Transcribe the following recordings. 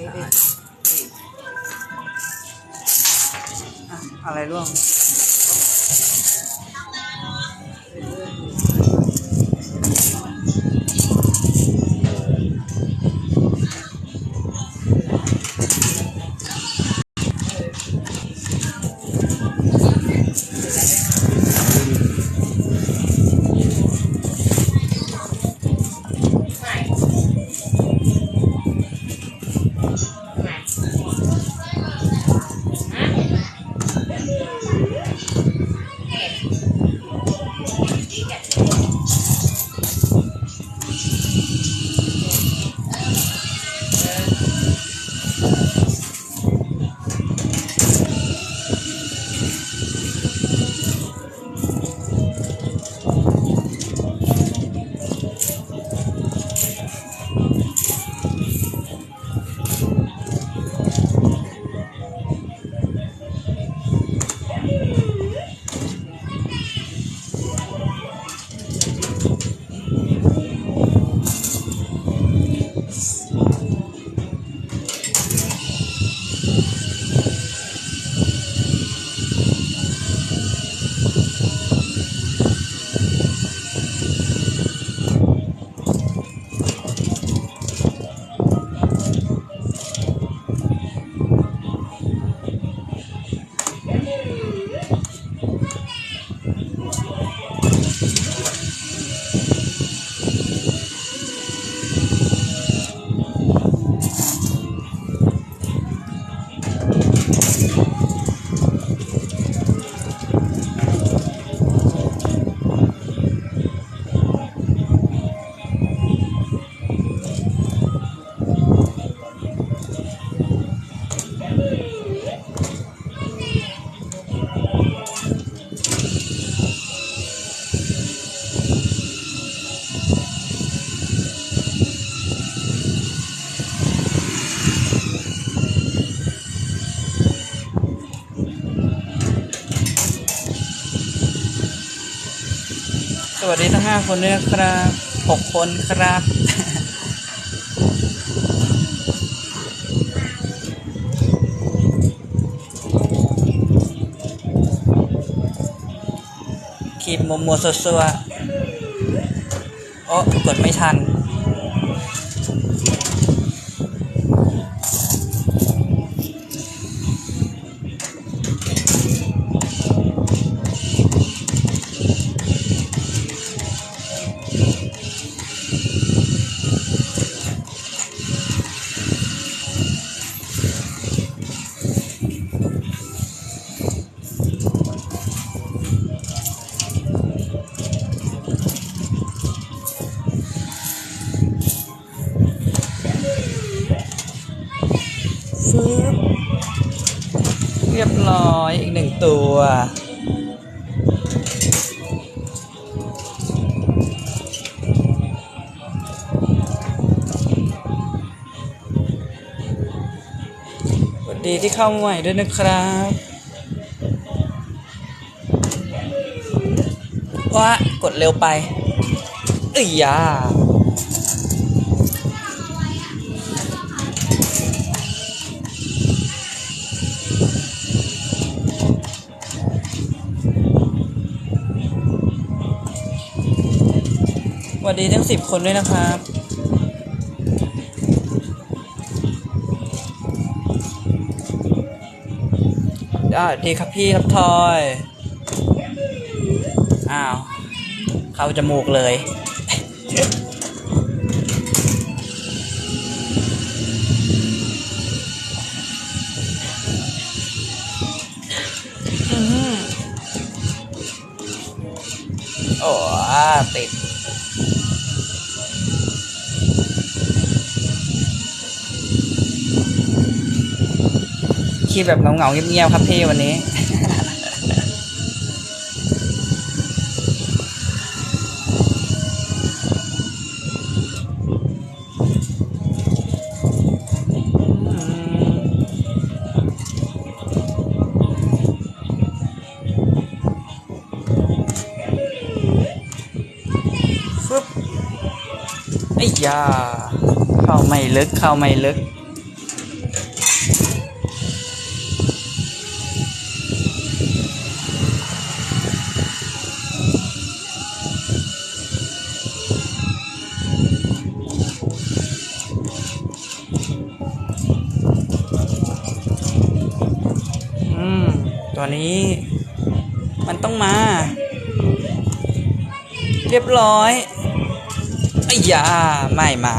นี้ดิอะอะไรร่วง สวั ห้าคนด้วยนะครับหกคนครับคีบมัวมัวๆซัวๆโอ้กดไม่ทัน รียบร้อยอีกหนึ่งตัวสวัสดีที่เข้าใหม่ด้วยนะครับว้ากดเร็วไปเอ้ยยา สวัสดีทั้งสิบคนด้วยนะครับอ่าดีครับพี่ครับทอย อ้าว เข้าจมูกเลยอือหือโอ้ติด คีบแบบเหงาๆเงียบๆครับพี่วันนี้ฟึบไอ้ยาเข้าไม่ลึกเข้าไม่ลึก ตัวนี้ มันต้องมา เรียบร้อยไอ้ยาไม่มา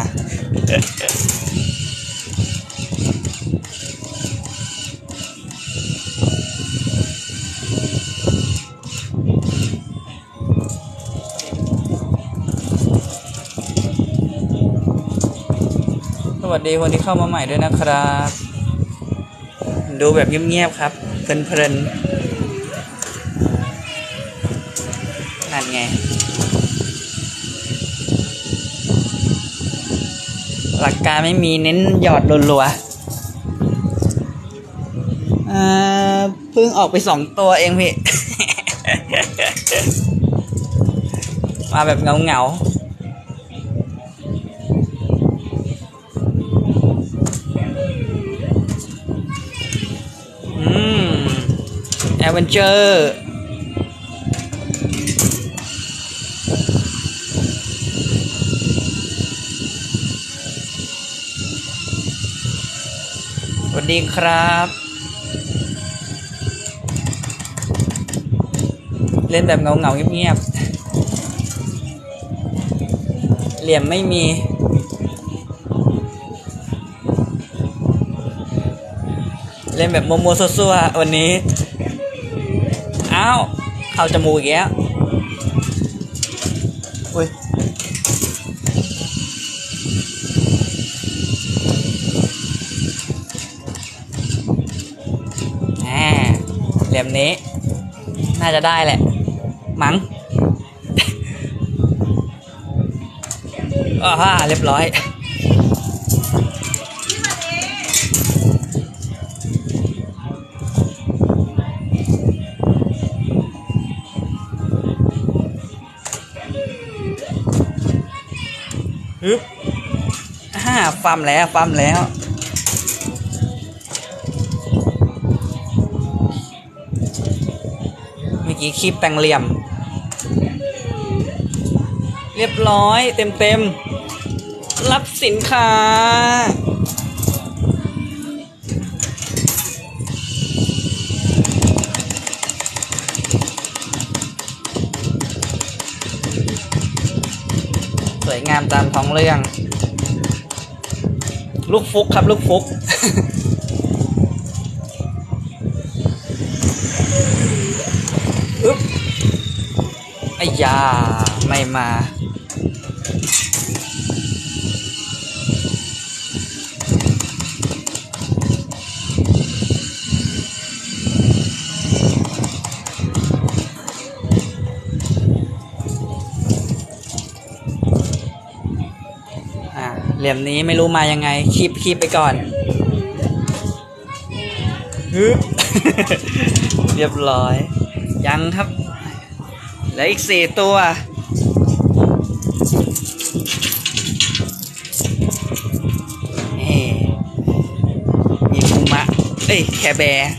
สวัสดีคนที่เข้ามาใหม่ด้วยนะครับ ดูแบบเงียบๆครับ เพลินๆนั่นไง หลักการไม่มีเน้นหยอดรัวๆอ่าเพิ่งออกไปสองตัวเองพี่ มาแบบเงาๆ เวนเจอร์สวัสดีครับ เล่นแบบเงาเงาเงียบๆ เหลี่ยมไม่มีเล่นแบบโมโมซัวๆวันนี้ อ้าวเข้าจมูกอีกแล้วอุ้ยแหมเหลี่ยมนี้ น่าจะได้แหละ มั้งอ่าเรียบร้อย ฮึบฮ่าฟัมแล้วฟาร์มแล้ว เมื่อกี้คีบแปลงเหลี่ยม เรียบร้อยเต็มเต็มๆรับสินค้า งามตามท้องเรื่อง ลูกฟุกครับ ลูกฟุก อึ๊บไอ้ยา ไม่มา เหลี่ยมนี้ไม่รู้มายังไงคีบคีบไปก่อนฮึเรียบร้อย ยังครับเหลืออีกสี่ตัวเอ้มีคุมะ เอ้ย แคแบร์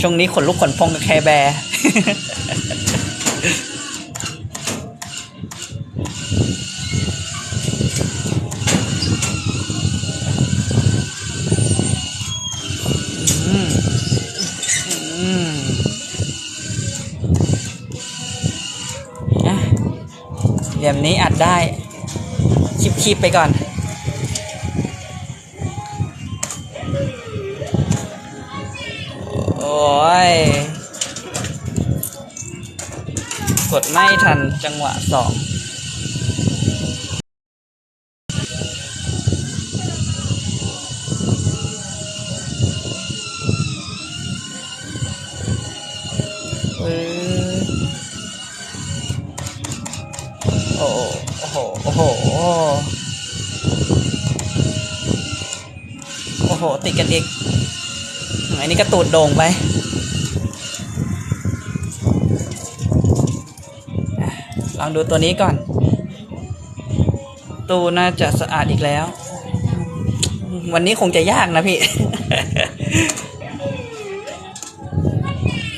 ช่วงนี้ขนลุกขนพองกับแคแบร์ ลี่ยมนี้อัดได้คิบคิบไปก่อนโอ้ยกดไม่ทันจังหวะสองเออ อ้โห โอ้โห โอ้โห ติดกันอีกอันนี้กระตูดโด่งไปลองดูตัวนี้ก่อน ตูน่าจะสะอาดอีกแล้ว วันนี้คงจะยากนะพี่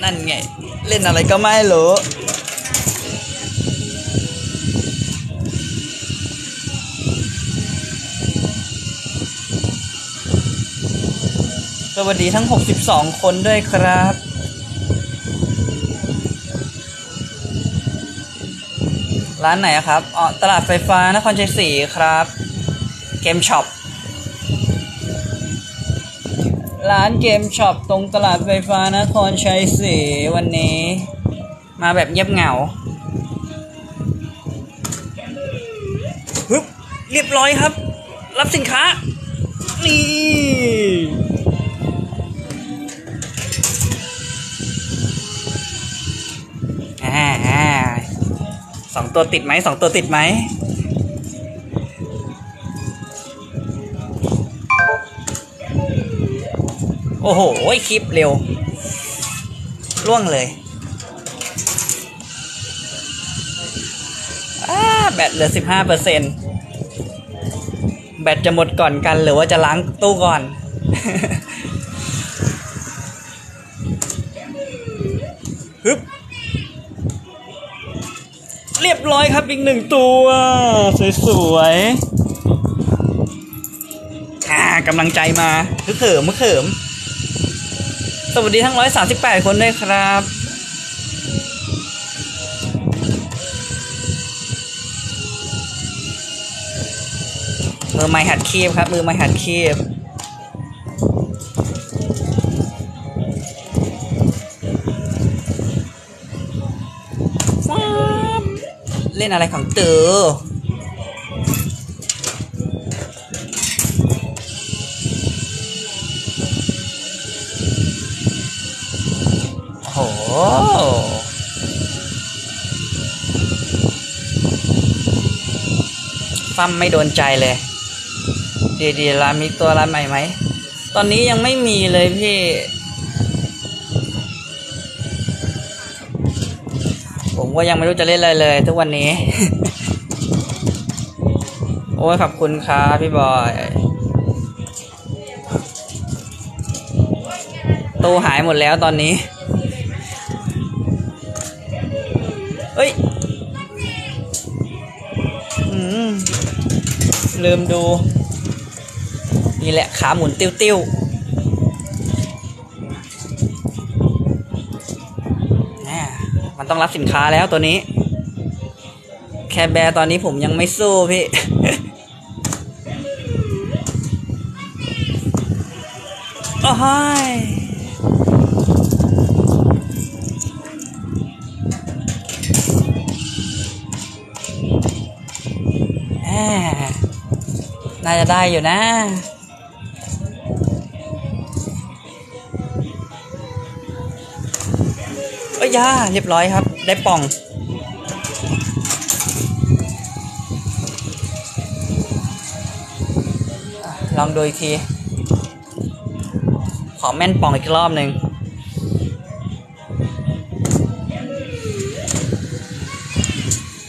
นั่นไง เล่นอะไรก็ไม่รู้ สวัสดีทั้ง 62 คนด้วยครับ ร้านไหนครับอ๋อตลาดไฟฟ้านครชัยศรีครับ เกมช็อป ร้านเกมช็อปตรงตลาดไฟฟ้านครชัยศรีวันนี้ มาแบบเงียบเหงาฮึบเรียบร้อยครับ รับสินค้า นี่ สองตัวติดไหมสองตัวติดไหมโอ้โหคลิปเร็ว ล่วงเลยแบตเหลือสิบห้าเปอร์เซ็นแบตจะหมดก่อนกันหรือว่าจะล้างตู้ก่อน รียบร้อยครับอีกหนึ่งตัว สวยๆอ่ากำลังใจมาฮึกเขิมฮึกเขิม สวัสดีทั้ง138คนด้วยครับมือไม้หัดคีบครับ มือไม้หัดคีบ เล่นอะไรของเต๋อโหฟั่มไม่โดนใจเลย ดีๆร้านมีตัวร้านใหม่ไหม ตอนนี้ยังไม่มีเลยพี่ ผม ก็ยังไม่รู้จะเล่นอะไรเลย ทุกวันนี้ โอ้ยขอบคุณครับพี่บอยตู้หายหมดแล้วตอนนี้ เอ้ยอืมลืมดู นี่แหละขาหมุนติ้วติ้ มันต้องรับสินค้าแล้วตัวนี้ แคร์แบร์ตอนนี้ผมยังไม่สู้พี่ โอ้ยแหม่น่าจะได้อยู่นะ ยาเรียบร้อยครับ ได้ป่อง ลองดูอีกที ขอแม่นป่องอีกรอบหนึ่ง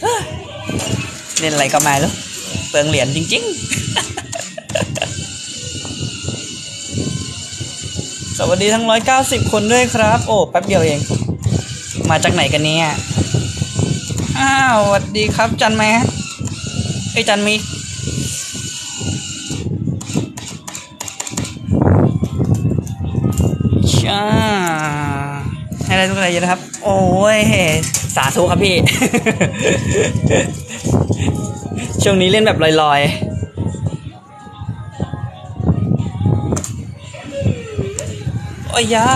เฮ้ยเล่นอะไรก็ไม่รู้เปลืองเหรียญจริง ๆ สวัสดีทั้ง 190 คนด้วยครับ โอ้ แป๊บเดียวเอง มาจากไหนกันเนี่ย อ้าวสวัสดีครับ จันแมสไอ้จันมิกช่าให้อะไรทุกอะไรเยอะนะครับ โอ้ย สาธุครับพี่ ช่วงนี้เล่นแบบลอยๆโอ้ยยา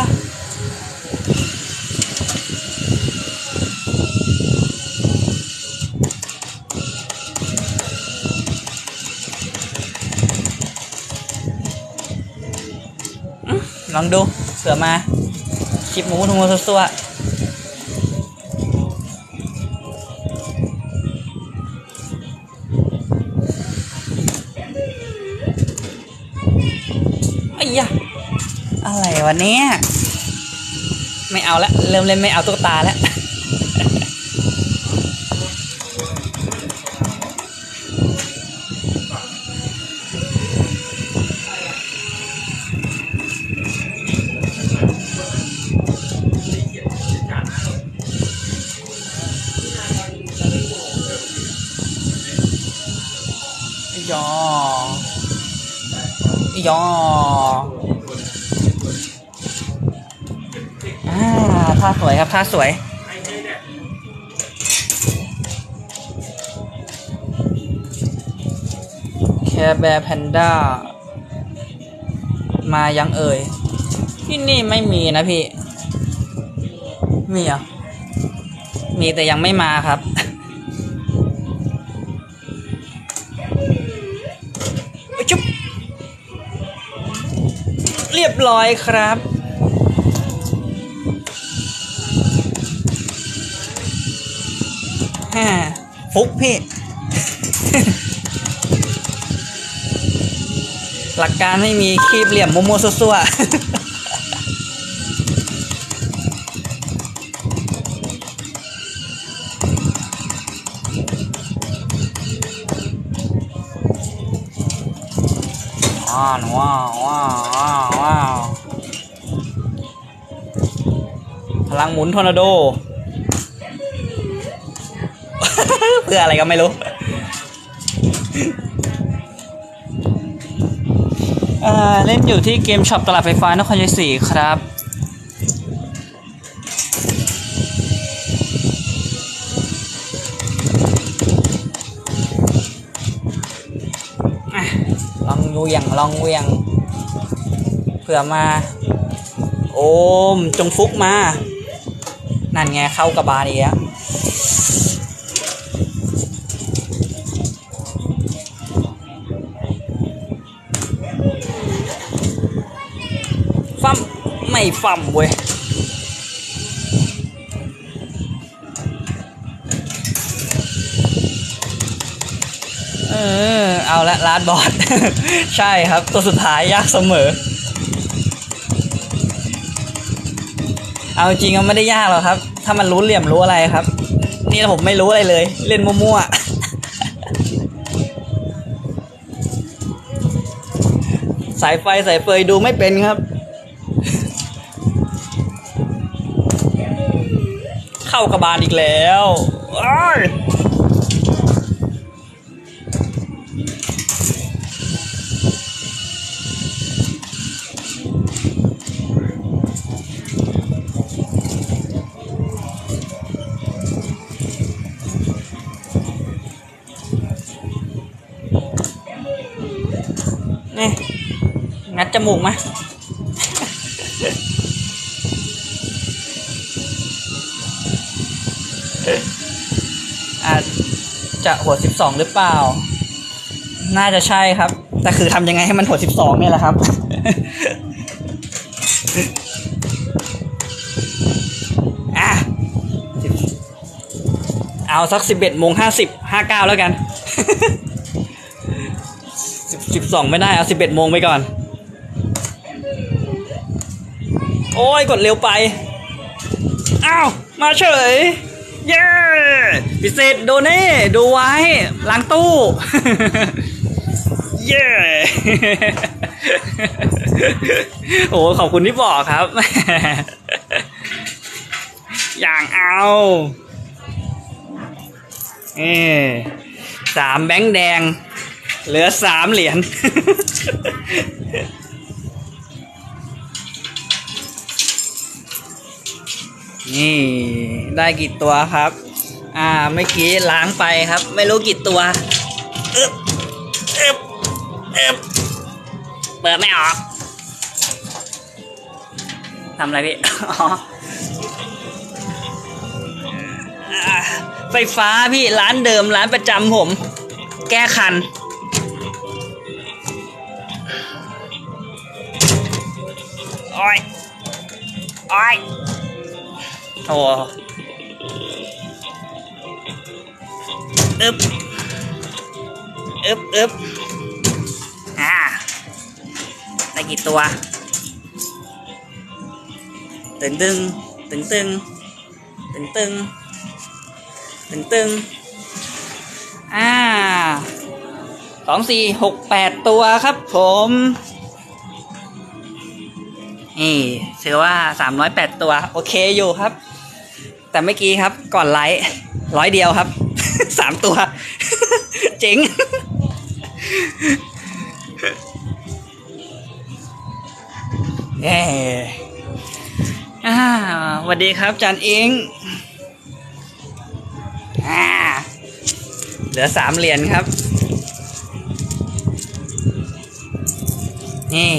ลองดูเสือมาคลิปหมูทุ่งโมซัวไอ้ยะอะไรวะเนี่ยไม่เอาละเริ่มเล่นไม่เอาตุ๊กตาแล้ว ยอยออ่าท่าสวยครับท่าสวยแคร์แบร์แพนด้ามายังเอ่ย ที่นี่ไม่มีนะพี่ มีเหรอ มีแต่ยังไม่มาครับ บร้อยครับ ฮ่าฟุกพี่ หลักการไม่มีคีบเหลี่ยมโมโมวๆซั่วๆ ว้าวว้าวว้าวว้าวว้าวพลังหมุนทอร์นาโด เพื่ออะไรก็ไม่รู้เล่นอยู่ที่เกมช็อปตลาดไฟฟ้านครชัยศรีครับ เวียงลองเวียง เผื่อมา โอมจงฟุกมา นั่นไงเข้ากระบาลอีกแล้วฟั่มไม่ฟั่มเว้ย เอาละลาดบอส ใช่ครับ ตัวสุดท้ายยากเสมอ เอาจริงก็ไม่ได้ยากหรอกครับ ถ้ามันรู้เหลี่ยมรู้อะไรครับ นี่ผมไม่รู้อะไรเลย เล่นมั่วๆ สายไฟสายเฟยดูไม่เป็นครับ เข้ากระบาลอีกแล้วอ้าย นี่งัดจมูกมาอาจจะหัวสิบสองหรือเปล่า น่าจะใช่ครับ แต่คือทำยังไงให้มันหัวสิบสองเนี่ยแหละครับ อะ เอาสักสิบเอ็ดโมงห้าสิบห้าเก้าแล้วกัน สองไม่ได้เอาสิบเอ็ดโมงไปก่อน โอ้ยกดเร็วไป อ้าว มาเฉย เย้พิเศษโดเน่ดูไว้ล้างตู้ เย้โอ้ขอบคุณที่บอกครับ อย่างเอาเอสามแบงค์แดง เหลือสามเหรียญนี่ได้กี่ตัวครับ อ่าเมื่อกี้ล้างไปครับ ไม่รู้กี่ตัวเอ๊บอึ๊บอึ๊บเปิดไม่ออกทำอะไรพี่อ๋อไฟฟ้าพี่ร้านเดิมร้านประจำผม แก้คัน อ้ยโอ้ยโอ้อึบอึบอึบอ่าได้กี่ตัว ตึงตึงตึงตึงตึงตึงตึงตึงอ่าสองสี่หกแปดตัวครับผม นี่ถือว่าสามร้อยแปดตัว โอเคอยู่ครับ แต่เมื่อกี้ครับก่อนไลฟ์ร้อยเดียวครับ สามตัว เจ๋ง เย้สวัสดีครับจานเองเหลือสามเหรียญครับ นี่